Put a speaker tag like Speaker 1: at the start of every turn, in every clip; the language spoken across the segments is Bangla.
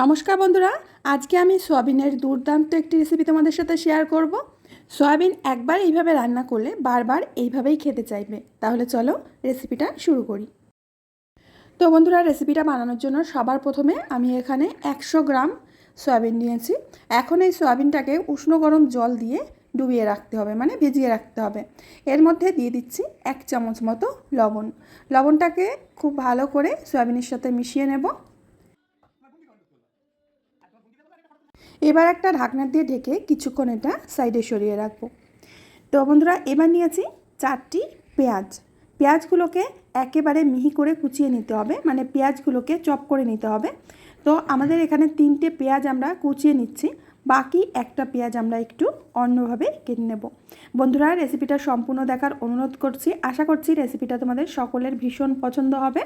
Speaker 1: নমস্কার বন্ধুরা, আজকে আমি সয়াবিনের দুর্দান্ত একটি রেসিপি তোমাদের সাথে শেয়ার করব। সয়াবিন একবার এইভাবে রান্না করলে বারবার এইভাবেই খেতে চাইবে। তাহলে চলো রেসিপিটা শুরু করি। তো বন্ধুরা রেসিপিটা বানানোর জন্য সবার প্রথমে আমি এখানে একশো গ্রাম সয়াবিন নিয়েছি। এখন এই সয়াবিনটাকে উষ্ণ গরম জল দিয়ে ডুবিয়ে রাখতে হবে মানে ভিজিয়ে রাখতে হবে। এর মধ্যে দিয়ে দিচ্ছি এক চামচ মতো লবণ। লবণটাকে খুব ভালো করে সয়াবিনের সাথে মিশিয়ে নেব। এবার একটা ঢাকনা দিয়ে ঢেকে কিছুক্ষণ এটা সাইডে সরিয়ে রাখব। তো বন্ধুরা, এবার নিয়েছি চারটি পেঁয়াজ। পেঁয়াজগুলোকে একেবারে মিহি করে কুচিয়ে নিতে হবে মানে পেঁয়াজগুলোকে চপ করে নিতে হবে। তো আমাদের এখানে তিনটে পেঁয়াজ আমরা কুচিয়ে নিচ্ছি, বাকি একটা পেঁয়াজ আমরা একটু অন্যভাবে কেটে নেব। বন্ধুরা রেসিপিটা সম্পূর্ণ দেখার অনুরোধ করছি। আশা করছি রেসিপিটা তোমাদের সকলের ভীষণ পছন্দ হবে।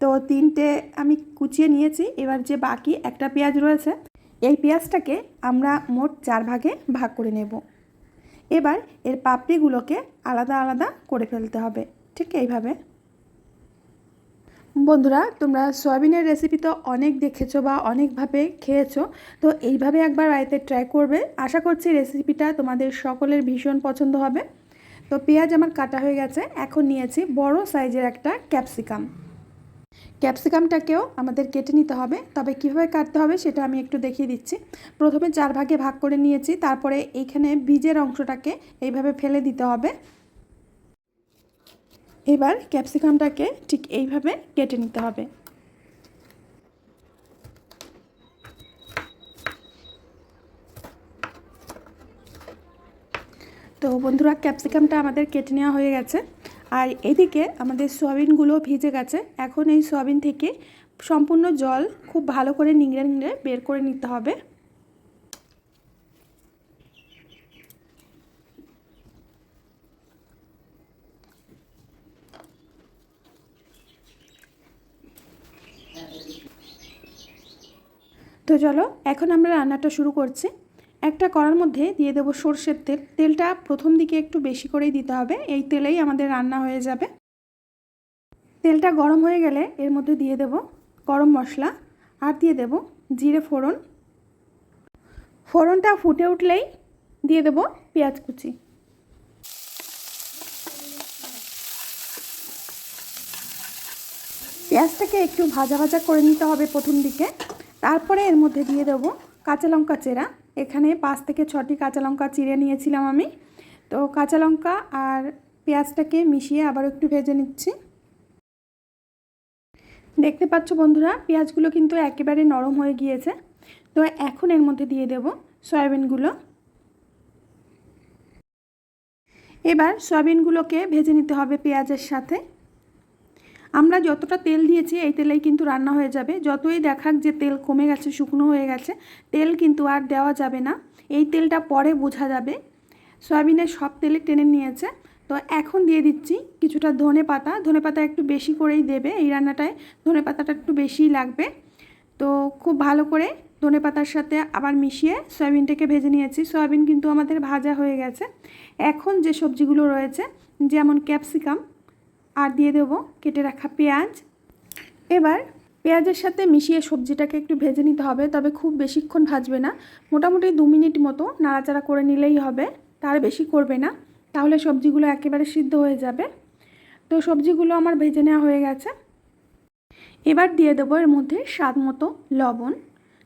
Speaker 1: তো তিনটে আমি কুচিয়ে নিয়েছি, এবার যে বাকি একটা পেঁয়াজ রয়েছে এই পেঁয়াজটাকে আমরা মোট চার ভাগে ভাগ করে নেব। এবার এর পাপড়িগুলোকে আলাদা আলাদা করে ফেলতে হবে, ঠিক এইভাবে। বন্ধুরা, তোমরা সয়াবিনের রেসিপি তো অনেক দেখেছ বা অনেকভাবে খেয়েছো, তো এইভাবে একবার বাড়িতে ট্রাই করবে। আশা করছি রেসিপিটা তোমাদের সকলের ভীষণ পছন্দ হবে। তো পেঁয়াজ আমার কাটা হয়ে গেছে, এখন নিয়েছি বড় সাইজের একটা ক্যাপসিকাম ক্যাপসিকামটাকেও আমাদের কেটে নিতে হবে। তবে কীভাবে কাটতে হবে সেটা আমি একটু দেখিয়ে দিচ্ছি। প্রথমে চার ভাগে ভাগ করে নিয়েছি, তারপরে এইখানে বীজের অংশটাকে এইভাবে ফেলে দিতে হবে। এবার ক্যাপসিকামটাকে ঠিক এইভাবে কেটে নিতে হবে। তো বন্ধুরা ক্যাপসিকামটা আমাদের কেটে নেওয়া হয়ে গেছে। আর এদিকে আমাদের সয়াবিনগুলো ভিজে গেছে। এখন এই সয়াবিন থেকে সম্পূর্ণ জল খুব ভালো করে নিংড়ে নিংড়ে বের করে নিতে হবে। তো চলো, এখন আমরা রান্নাটা শুরু করছি। একটা করার মধ্যে দিয়ে দেবো সর্ষের তেল। তেলটা প্রথম দিকে একটু বেশি করেই দিতে হবে। এই তেলেই আমাদের রান্না হয়ে যাবে। তেলটা গরম হয়ে গেলে এর মধ্যে দিয়ে দেব গরম মশলা আর দিয়ে দেব জিরে ফোড়ন। ফোড়নটা ফুটে উঠলেই দিয়ে দেব পেঁয়াজ কুচি। পেঁয়াজটাকে একটু ভাজা ভাজা করে নিতে হবে প্রথম দিকে। তারপরে এর মধ্যে দিয়ে দেবো কাঁচা লঙ্কা চেরা। এখানে পাঁচ থেকে ছটি কাঁচা লঙ্কা চিড়ে নিয়েছিলাম আমি। তো কাঁচা লঙ্কা আর পেঁয়াজটাকে মিশিয়ে আবার একটু ভেজে নিচ্ছি। দেখতে পাচ্ছ বন্ধুরা, পেঁয়াজগুলো কিন্তু একেবারে নরম হয়ে গিয়েছে। তো এখন এর মধ্যে দিয়ে দেব সয়াবিনগুলো। এবার সয়াবিনগুলোকে ভেজে নিতে হবে পেঁয়াজের সাথে। আমরা যতটা তেল দিয়েছি, এই তেলেই কিন্তু রান্না হয়ে যাবে। যতই দেখাক যে তেল কমে গেছে, শুকনো হয়ে গেছে, তেল কিন্তু আর দেওয়া যাবে না। এই তেলটা পরে বোঝা যাবে। সয়াবিনের সব তেলে টেনে নিয়েছে। তো এখন দিয়ে দিচ্ছি কিছুটা ধনে পাতা। ধনে পাতা একটু বেশি করেই দেবে এই রান্নাটায়। ধনে পাতাটা একটু বেশিই লাগবে। তো খুব ভালো করে ধনে পাতার সাথে আবার মিশিয়ে সয়াবিনটাকে ভেজে নিয়েছি। সয়াবিন কিন্তু আমাদের ভাজা হয়ে গেছে। এখন যে সবজিগুলো রয়েছে, যেমন ক্যাপসিকাম আর দিয়ে দেবো কেটে রাখা পেঁয়াজ। এবার পেঁয়াজের সাথে মিশিয়ে সবজিটাকে একটু ভেজে নিতে হবে, তবে খুব বেশিক্ষণ ভাজবে না। মোটামুটি দু মিনিট মতো নাড়াচাড়া করে নিলেই হবে তার বেশি করবে না। তাহলে সবজিগুলো একেবারে সিদ্ধ হয়ে যাবে। তো সবজিগুলো আমার ভেজে নেওয়া হয়ে গেছে। এবার দিয়ে দেবো এর মধ্যে স্বাদ মতো লবণ।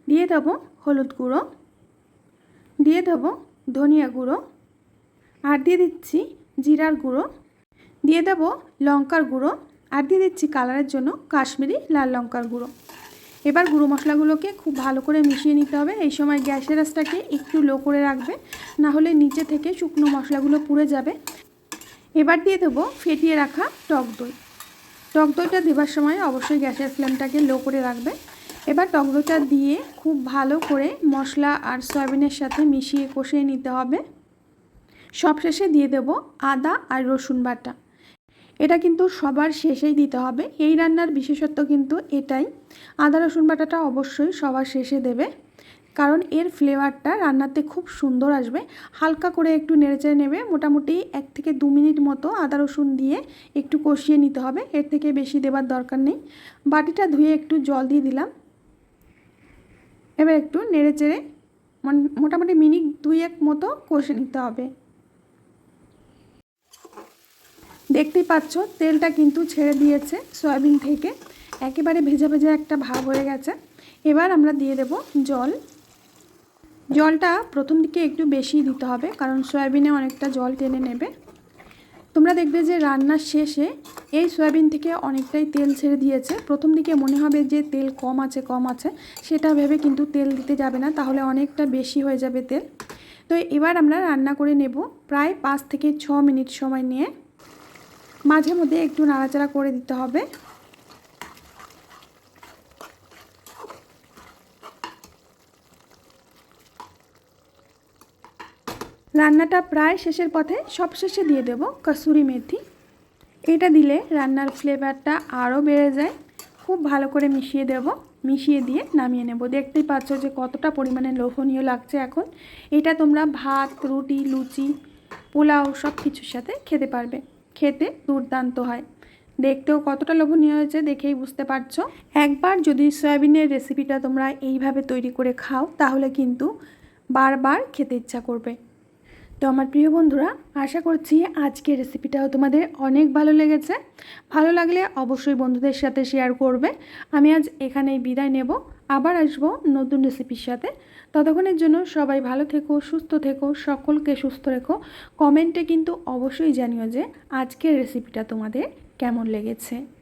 Speaker 1: দিয়ে দেবো হলুদ গুঁড়ো। দিয়ে দেবো ধনিয়া গুঁড়ো। আর দিয়ে দিচ্ছি জিরার গুঁড়ো। দিয়ে দেব লঙ্কার গুঁড়ো আর দিয়ে দিচ্ছি কালারের জন্য কাশ্মীরি লাল লঙ্কার গুঁড়ো। এবার গুঁড়ো মশলাগুলোকে খুব ভালো করে মিশিয়ে নিতে হবে। এই সময় গ্যাসের আঁচটাকে একটু লো করে রাখবে। না হলে নিচে থেকে শুকনো মশলাগুলো পুড়ে যাবে। এবার দিয়ে দেবো ফেটিয়ে রাখা টক দই। টক দইটা দেবার সময় অবশ্যই গ্যাসের ফ্লেমটাকে লো করে রাখবে। এবার টক দইটা দিয়ে খুব ভালো করে মশলা আর সয়াবিনের সাথে মিশিয়ে কষিয়ে নিতে হবে। সবশেষে দিয়ে দেব আদা আর রসুন বাটা। এটা কিন্তু সবার শেষেই দিতে হবে। এই রান্নার বিশেষত্ব কিন্তু এটাই। আদা, রসুন বাটাটা অবশ্যই সবার শেষে দেবে। কারণ এর ফ্লেভারটা রান্নাতে খুব সুন্দর আসবে। হালকা করে একটু নেড়েচেড়ে নেবে। মোটামুটি এক থেকে দু মিনিট মতো আদা, রসুন দিয়ে একটু কষিয়ে নিতে হবে। এর থেকে বেশি দেবার দরকার নেই। বাটিটা ধুয়ে একটু জল দিয়ে দিলাম। এবার একটু নেড়ে চেড়ে মোটামুটি মিনিট দুই এক মতো কষে নিতে হবে। দেখতেই পাচ্ছ, তেলটা কিন্তু ছেড়ে দিয়েছে সয়াবিন থেকে। একেবারে ভেজা ভেজা একটা ভাব হয়ে গেছে। এবার আমরা দিয়ে দেব জল। জলটা প্রথম দিকে একটু বেশি দিতে হবে, কারণ সয়াবিনে অনেকটা জল টেনে নেবে। তোমরা দেখবে যে রান্নার শেষে এই সয়াবিন থেকে অনেকটাই তেল ছেড়ে দিয়েছে। প্রথম দিকে মনে হবে যে তেল কম আছে কম আছে, সেটা ভেবে কিন্তু তেল দিতে যাবে না, তাহলে অনেকটা বেশি হয়ে যাবে তেল। তো এবার আমরা রান্না করে নেব প্রায় পাঁচ থেকে ছ মিনিট সময় নিয়ে। মাঝে মধ্যে একটু নাড়াচাড়া করে দিতে হবে। রান্নাটা প্রায় শেষের পথে সব শেষে দিয়ে দেব কসুরি মেথি। এটা দিলে রান্নার ফ্লেভারটা আরও বেড়ে যায়। খুব ভালো করে মিশিয়ে দেব। মিশিয়ে দিয়ে নামিয়ে নেব। দেখতেই পাচ্ছ যে কতটা পরিমাণে লোভনীয় লাগছে এখন। এটা তোমরা ভাত, রুটি, লুচি, পোলাও সব কিছুর সাথে খেতে পারবে। খেতে দুর্দান্ত হয়। দেখতেও কতটা লোভনীয় হয়েছে দেখেই বুঝতে পারছ। একবার যদি সয়াবিনের রেসিপিটা তোমরা এইভাবে তৈরি করে খাও, তাহলে কিন্তু বারবার খেতে ইচ্ছা করবে। তো আমার প্রিয় বন্ধুরা, আশা করছি আজকের রেসিপিটাও তোমাদের অনেক ভালো লেগেছে। ভালো লাগলে অবশ্যই বন্ধুদের সাথে শেয়ার করবে। আমি আজ এখানেই বিদায় নেব। আবার আসব নতুন রেসিপির সাথে। ততক্ষণের জন্য সবাই ভালো থেকো, সুস্থ থেকো, সকলকে সুস্থ রেখো। কমেন্টে কিন্তু অবশ্যই জানিও যে আজকের রেসিপিটা তোমাদের কেমন লেগেছে।